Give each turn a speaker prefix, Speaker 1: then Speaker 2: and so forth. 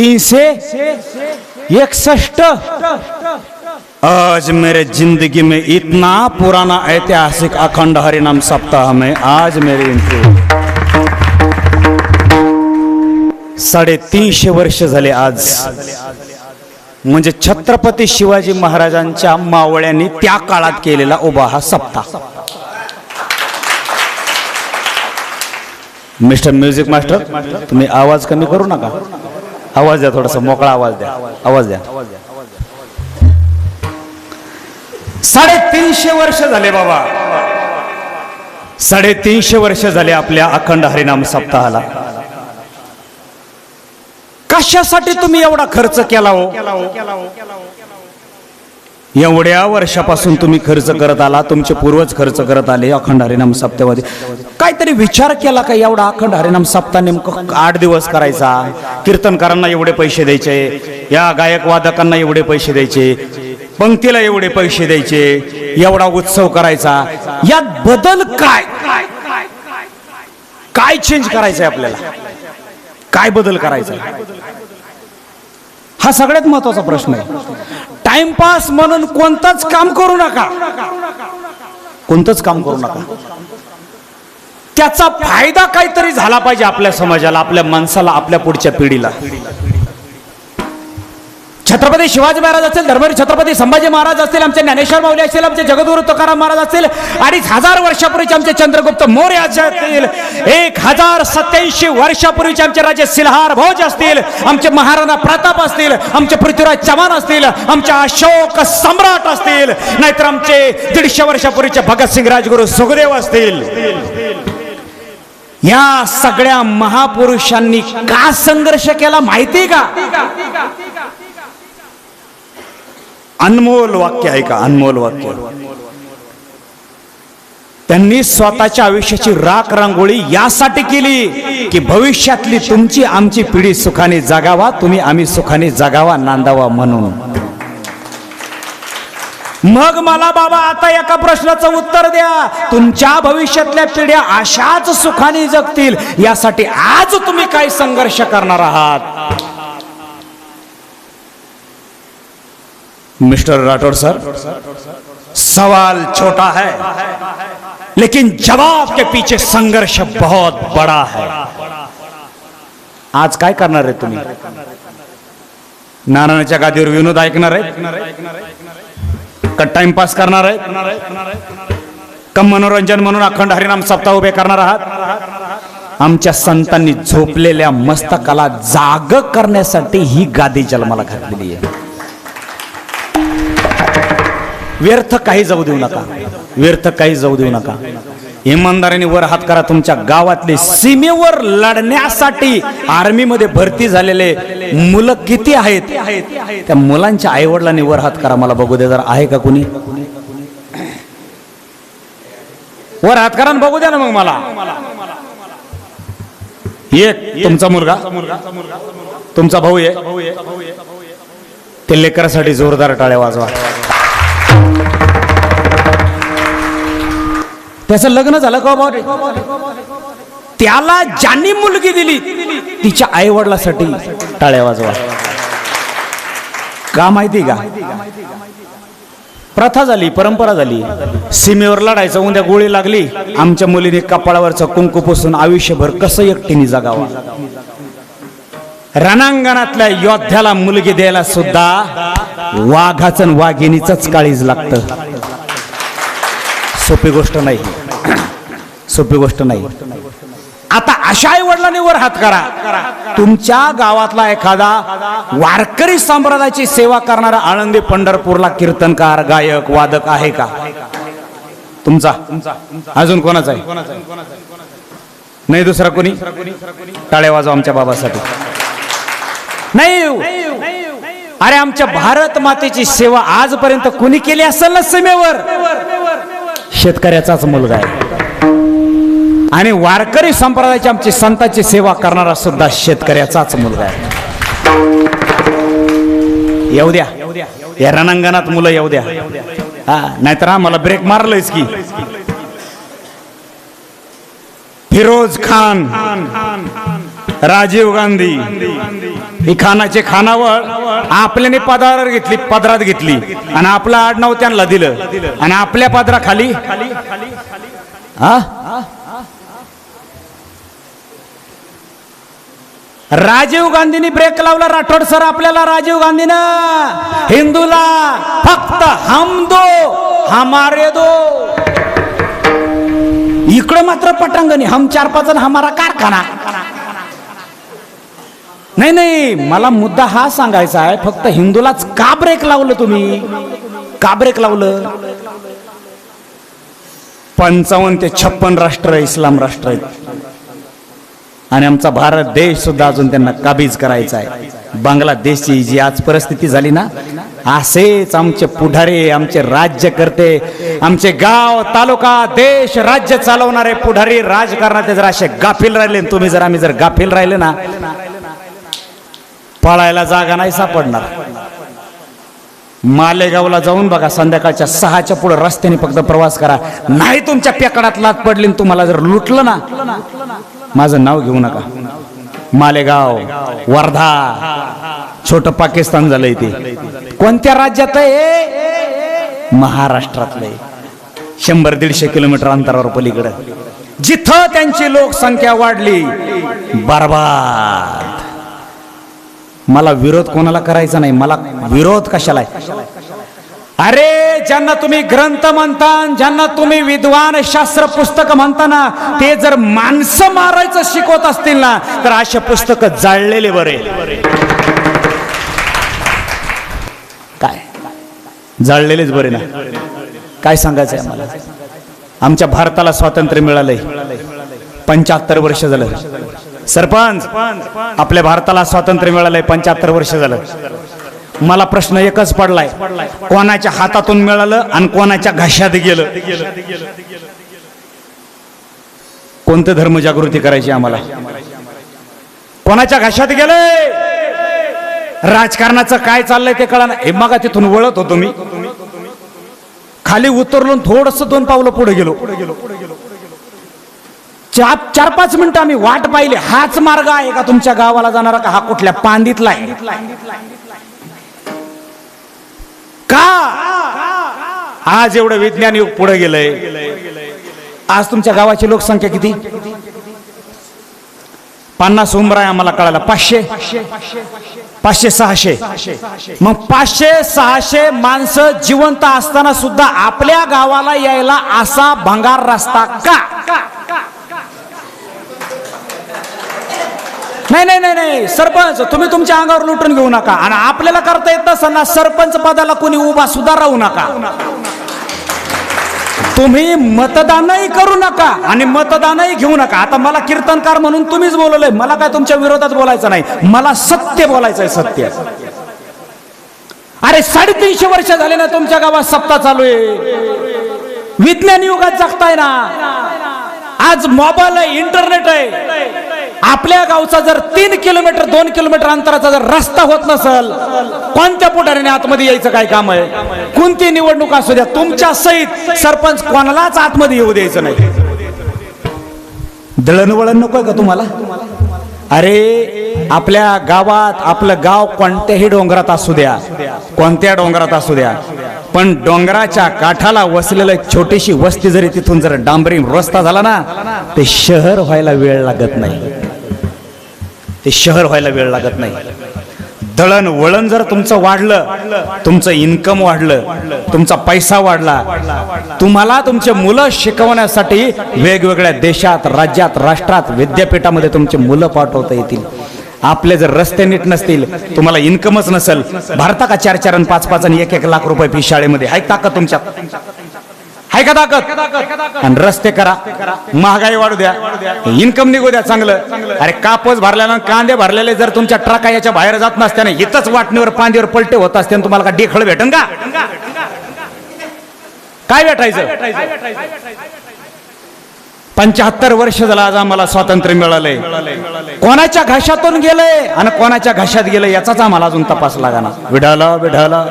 Speaker 1: तीनशे एकसष्ट आज मेरे जिंदगी में इतना पुराना ऐतिहासिक अखंड हरिनाम सप्ताह में आज मेरे एंट्री साडेतीनशे वर्ष झाले आज। म्हणजे छत्रपती शिवाजी महाराजांच्या मावळ्यांनी त्या काळात केलेला उभा हा सप्ताह। मिस्टर म्युझिक मास्टर तुम्ही आवाज कमी करू नका। आवाज द्या थोडासा मोकळा आवाज द्या. आवाज द्या. साडेतीनशे वर्ष झाले बाबा. साडेतीनशे वर्ष झाले आपल्या अखंड हरिनाम सप्ताहाला. कशासाठी तुम्ही एवढा खर्च केला हो? एवढ्या वर्षापासून तुम्ही खर्च करत आला तुमचे पूर्वज खर्च करत आले अखंड हरिनाम सप्त्यामध्ये काहीतरी विचार केला का एवढा अखंड हरिनाम सप्ताह नेमकं आठ दिवस करायचा? कीर्तनकारांना एवढे पैसे द्यायचे या गायक वादकांना एवढे पैसे द्यायचे पंक्तीला एवढे पैसे द्यायचे एवढा उत्सव करायचा. यात बदल काय? काय चेंज करायचंय आपल्याला? काय बदल करायचा हा सगळ्यात महत्त्वाचा प्रश्न आहे. टाइमपास म्हणून कोणतंच काम करू नका. कोणतंच काम करू नका. त्याचा फायदा काहीतरी झाला पाहिजे आपल्या समाजाला आपल्या माणसाला आपल्या पुढच्या पिढीला. छत्रपती शिवाजी महाराज असतील धर्मवीर छत्रपती संभाजी महाराज असतील आमचे ज्ञानेश्वर माऊली असतील आमचे जगद्गुरु तुकाराम महाराज असतील अडीच हजार वर्षापूर्वीचे आमचे चंद्रगुप्त मौर्य असतील एक हजार सत्याऐंशी वर्षापूर्वीचे आमचे राजे सिल्हार भोज असतील आमचे महाराणा प्रताप असतील आमचे पृथ्वीराज चव्हाण असतील आमचे अशोक सम्राट असतील नाहीतर आमचे दीडशे वर्षापूर्वीचे भगतसिंग राजगुरू सुखदेव असतील. या सगळ्या महापुरुषांनी का संघर्ष केला माहिती का? अनमोल वाक्य आहे का अनमोल वाक्य. त्यांनी स्वतःच्या आयुष्याची राख रांगोळी यासाठी केली की भविष्यातली तुमची आमची पिढी सुखाने जगावा तुम्ही आम्ही सुखाने जगावा नांदावा म्हणून. मग मला बाबा आता एका प्रश्नाचं उत्तर द्या. तुमच्या भविष्यातल्या पिढ्या अशाच सुखाने जगतील यासाठी आज तुम्ही काय संघर्ष करणार आहात? मिस्टर राठौर सर सवाल छोटा है लेकिन जवाब के पीछे संघर्ष बहुत बड़ा है। आज काय करणार आहे तुम्ही? नारायणाच्या गादीवर विनोद ऐकणार आहे का टाइमपास करणार आहे का मनोरंजन म्हणून अखंड हरिनाम सप्ताह उभे करणार आहात? आमच्या संतांनी झोपलेल्या मस्तकाला जाग करण्यासाठी ही गादी जन्माला घातलेली आहे. व्यर्थ काही जाऊ देऊ नका. व्यर्थ काही जाऊ देऊ नका. इमानदारीने वर हात करा तुमच्या गावातले सीमेवर लढण्यासाठी आर्मीमध्ये भरती झालेले मुलं किती आहेत? त्या मुलांच्या आईवडिलांनी वर हात करा. मला बघू दे जरा आहे का कुणी? वर हात करा बघू द्या ना मग मला. एक तुमचा मुलगा. तुमचा भाऊ आहे ते लेकरासाठी जोरदार टाळ्या वाजवा. त्याचं लग्न झालं का हो बाबा? त्याला ज्यांनी मुलगी दिली तिच्या आईवडिलासाठी टाळ्या वाजवा. का माहिती का? प्रथा झाली परंपरा झाली. सीमेवर लढायचं उद्या गोळी लागली. आमच्या मुलीने कपाळावरचं कुंकू पुसून आयुष्यभर कसं एकटीने जगावा? रणांगणातल्या योद्ध्याला मुलगी द्यायला सुद्धा वाघाचं वाघिणीच काळीज लागतं. सोपी गोष्ट नाही. सोपी गोष्ट नाही. आता अशा आई वडिलांनी वर हात करा. तुमच्या गावातला एखादा वारकरी संप्रदायाची सेवा करणारा आळंदी पंढरपूरला कीर्तनकार गायक वादक आहे का? तुमचा? अजून कोणाचा आहे? नाही दुसरा कोणी? टाळ्या वाजव आमच्या बाबासाठी. नाही अरे आमच्या भारत मातेची सेवा आजपर्यंत कुणी केली असेल ना सीमेवर? शेतकऱ्याचाच मुलगा आहे. आणि वारकरी संप्रदायाची आमची संतांची सेवा करणारा सुद्धा शेतकऱ्याचाच मुलगा आहे. येऊ द्या. या रणांगणात मुलं येऊ द्या. हा नाहीतर आम्हाला ब्रेक मारलंयच की. फिरोज खान राजीव गांधी ही खानाचे खानावळ आपल्याने पदावर घेतली पदरात घेतली. आणि आपलं आडनाव त्यांना दिलं. आणि आपल्या पदराखाली हा राजीव गांधींनी ब्रेक लावला. राठोड सर आपल्याला राजीव गांधीनं. हिंदूला फक्त हम दो हमारे दो. इकडं मात्र पटांगणी हम चार पाच हमारा कारखाना. नाही नाही मला मुद्दा हा सांगायचा आहे फक्त हिंदूलाच का ब्रेक लावलं तुम्ही? का ब्रेक लावलं? पंचावन्न ते छप्पन राष्ट्र इस्लाम राष्ट्र आहेत. आणि आमचा भारत देश सुद्धा अजून त्यांना काबीज करायचा आहे. बांगलादेशची जी आज परिस्थिती झाली ना असेच आमचे पुढारी आमचे राज्यकर्ते आमचे गाव तालुका देश राज्य चालवणारे पुढारी राजकारणात जर असे गाफील राहिले तुम्ही जर आम्ही जर गाफील राहिले ना पळायला जागा नाही सापडणार. मालेगावला जाऊन बघा संध्याकाळच्या सहाच्या पुढे रस्त्याने फक्त प्रवास करा. नाही तुमच्या पेकडात लात पडली तुम्हाला जर लुटलं ना माझं नाव घेऊ नका. मालेगाव वर्धा छोट पाकिस्तान झालंय ते कोणत्या राज्यात आहे? महाराष्ट्रातलं शंभर दीडशे किलोमीटर अंतरावर पलीकडं. जिथं त्यांची लोकसंख्या वाढली बरबाद. मला विरोध कोणाला करायचा नाही मला विरोध कशाला आहे? अरे ज्यांना तुम्ही ग्रंथ म्हणता ज्यांना तुम्ही विद्वान शास्त्र पुस्तक म्हणता ना ते जर माणसं मारायचं शिकवत असतील ना तर असे पुस्तक जाळलेले बरे. काय? जाळलेलेच बरे ना. काय सांगायचं आहे आम्हाला? आमच्या भारताला स्वातंत्र्य मिळालंय. पंच्याहत्तर वर्ष झालं. सरपंच आपल्या भारताला स्वातंत्र्य मिळालंय पंच्याहत्तर वर्ष झालं. मला प्रश्न एकच पडलाय. कोणाच्या हातातून मिळालं आणि कोणाच्या घशात गेलं? कोणतं धर्म जागृती करायची आम्हाला? कोणाच्या घशात गेलंय? राजकारणाचं काय चाललंय ते कळा हे मागा तिथून वळत होतो मी. खाली उतरलो थोडस दोन पावलं पुढे गेलो. चार चार पाच मिनिटं आम्ही वाट पाहिली. हाच मार्ग आहे का तुमच्या गावाला जाणारा का? हा कुठल्या पांदीतला आहे? का? आज एवढं विज्ञान युग पुढे गेलंय. आज तुमच्या गावाची लोकसंख्या किती? पन्नास उमर आहे आम्हाला कळायला. पाचशे? पाचशे सहाशे. मग पाचशे सहाशे माणसं जिवंत असताना सुद्धा आपल्या गावाला यायला असा भंगार रस्ता का? नाही नाही नाही नाही. सरपंच तुम्ही तुमच्या अंगावर लुटून घेऊ नका. आणि आपल्याला करता येत नसताना सरपंच पदाला कोणी उभा सुद्धा राहू नका. तुम्ही मतदानही करू नका आणि मतदानही घेऊ नका. आता मला कीर्तनकार म्हणून तुम्हीच बोलवलंय. मला काय तुमच्या विरोधात बोलायचं नाही. मला सत्य बोलायचंय सत्य. अरे साडेतीनशे वर्ष झाले ना तुमच्या गावात सत्ता चालू आहे. विज्ञान युगात जगताय ना. आज मोबाईल आहे इंटरनेट आहे. आपल्या गावचा जर तीन किलोमीटर दोन किलोमीटर अंतराचा जर रस्ता होत नसल कोणत्या पुढाऱ्याने आतमध्ये यायचं काय काम आहे? कोणती निवडणूक असू द्या तुमच्या सहित सरपंच कोणालाच आतमध्ये येऊ द्यायचं नाही. दळणवळण नकोय का तुम्हाला? अरे आपल्या गावात आपलं गाव कोणत्याही डोंगरात असू द्या कोणत्या डोंगरात असू द्या पण डोंगराच्या काठाला वसलेलं एक छोटीशी वस्ती जरी तिथून जर डांबरी रस्ता झाला ना ते शहर व्हायला वेळ लागत नाही. ते शहर व्हायला वेळ लागत नाही. दळण वळण जर तुमचं वाढलं तुमचं इन्कम वाढलं तुमचा पैसा वाढला तुम्हाला तुमचे मुलं शिकवण्यासाठी वेगवेगळ्या देशात राज्यात राष्ट्रात विद्यापीठामध्ये तुमचे मुलं पाठवता येतील. आपले जर रस्ते नीट नसतील तुम्हाला इन्कमच नसेल. भारता का चार चार आणि पाच पाच आणि एक एक लाख रुपये फी शाळेमध्ये. ऐकता का तुमच्या आहे का ताकद. आणि रस्ते करा. महागाई वाढू द्या. इन्कम निघू द्या चांगलं. अरे कापूस भरल्यानं कांदे भरलेले जर तुमच्या ट्रका याच्या बाहेर जात नसत्याने इथंच वाटणीवर पांदीवर पलटे होत असते तुम्हाला का डेखळ भेटन का? काय भेटायचं? पंच्याहत्तर वर्ष झालं आज आम्हाला स्वातंत्र्य मिळालंय. कोणाच्या घशातून गेलंय आणि कोणाच्या घशात गेलंय याचाच आम्हाला अजून तपास लागा विढाला विढाला